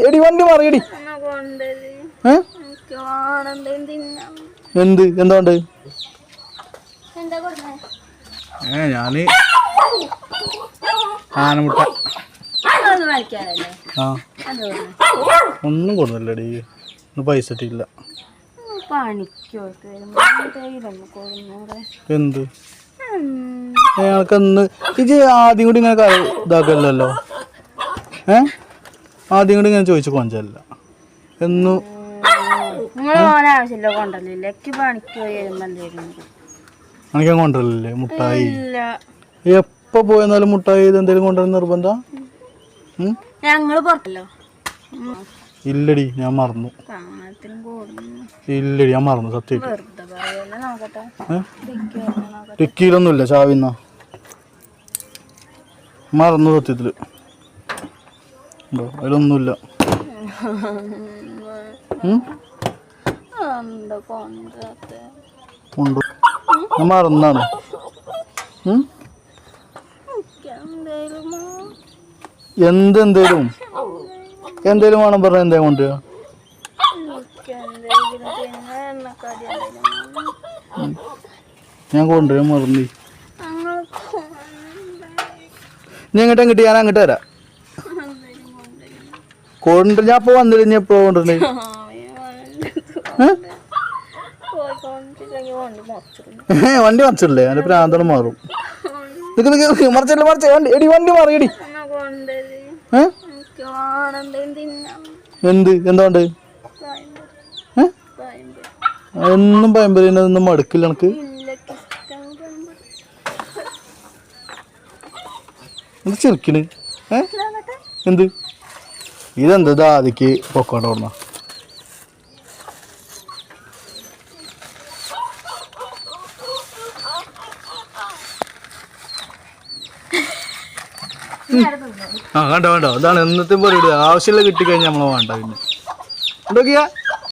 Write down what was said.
എടി വണ്ടി മറിയടി എന്ത് എന്തുകൊണ്ട് ഏ ഞാൻ ആനമുട്ട. ആ. ഒന്നും കൊടുന്നില്ലടി. ഒന്നും പൈസ ഇട്ടില്ല എന്ത്? ഞങ്ങൾക്ക് ഇന്ന് ഇജ് ആദ്യം കൂടി ഇങ്ങനെ ഇതാക്കല്ലോ ഏ? ആദ്യം കൂടി ഇങ്ങനെ ചോദിച്ചു കൊഞ്ചല്ല. എന്നു. ആവശ്യമില്ല കൊണ്ടല്ലേ കൊണ്ടുവരില്ലേ മുട്ടായി. എപ്പോ പോയെന്നാലും മുട്ടായി ഇത് എന്തെങ്കിലും കൊണ്ടുവരുന്ന നിർബന്ധ? ഞങ്ങൾ പുറത്തല്ലോ. ഇല്ലടി ഞാൻ മറന്നു. ഇല്ലടി ഞാൻ മറന്നു സത്യം. ടിക്കിയിലൊന്നുമില്ല ചാവിന്ന. മറന്നു സത്യത്തിൽ. ഉണ്ടോ? അതിലൊന്നുമില്ല. ഉണ്ട് ഞാൻ മറന്നാണ് എന്തെന്തേലും? എന്തേലും എന്ത് എന്തേലും എന്തേലും വേണം പറഞ്ഞ എന്തേ കൊണ്ട് ഞാൻ കൊണ്ടുവരാൻ മറന്നു. നീ എങ്ങോട്ട് കിട്ടി ഞാൻ അങ്ങോട്ട് വരാം. കൊണ്ട് ഞാൻ ഇപ്പൊ വന്നില്ല? ഞാൻ എപ്പോ കൊണ്ടുവരണേ പോയിക്കൊണ്ടിരിക്കെങ്കിൽ കൊണ്ട് മൊച്ചിരുന്നു ഏ വണ്ടി മറിച്ചിട്ടില്ലേ അതിന്റെ പ്രാന്തണം മാറും. നിക്ക് നിക്ക് മറിച്ചല്ലേ മറിച്ച. വണ്ടി എടി വണ്ടി മാറി എടി. എന്ത് എന്തുകൊണ്ട് ഒന്നും ഏ? പയമ്പ്. എന്നും പയമ്പലിനൊന്നും മടുക്കില്ല എനിക്ക് എന്ത് ചിരിക്കണ്? ഏ? എന്ത്? ഇതെന്ത് അതിക്ക് പൊക്കോട്ട് ഓർമ്മ? ആ കണ്ടോ കണ്ടോ. അതാണ് എന്നത്തെ പറയുക ആവശ്യമുള്ള കിട്ടിക്കഴിഞ്ഞാൽ നമ്മളെ വേണ്ട പിന്നെ. എന്തൊക്കെയാ?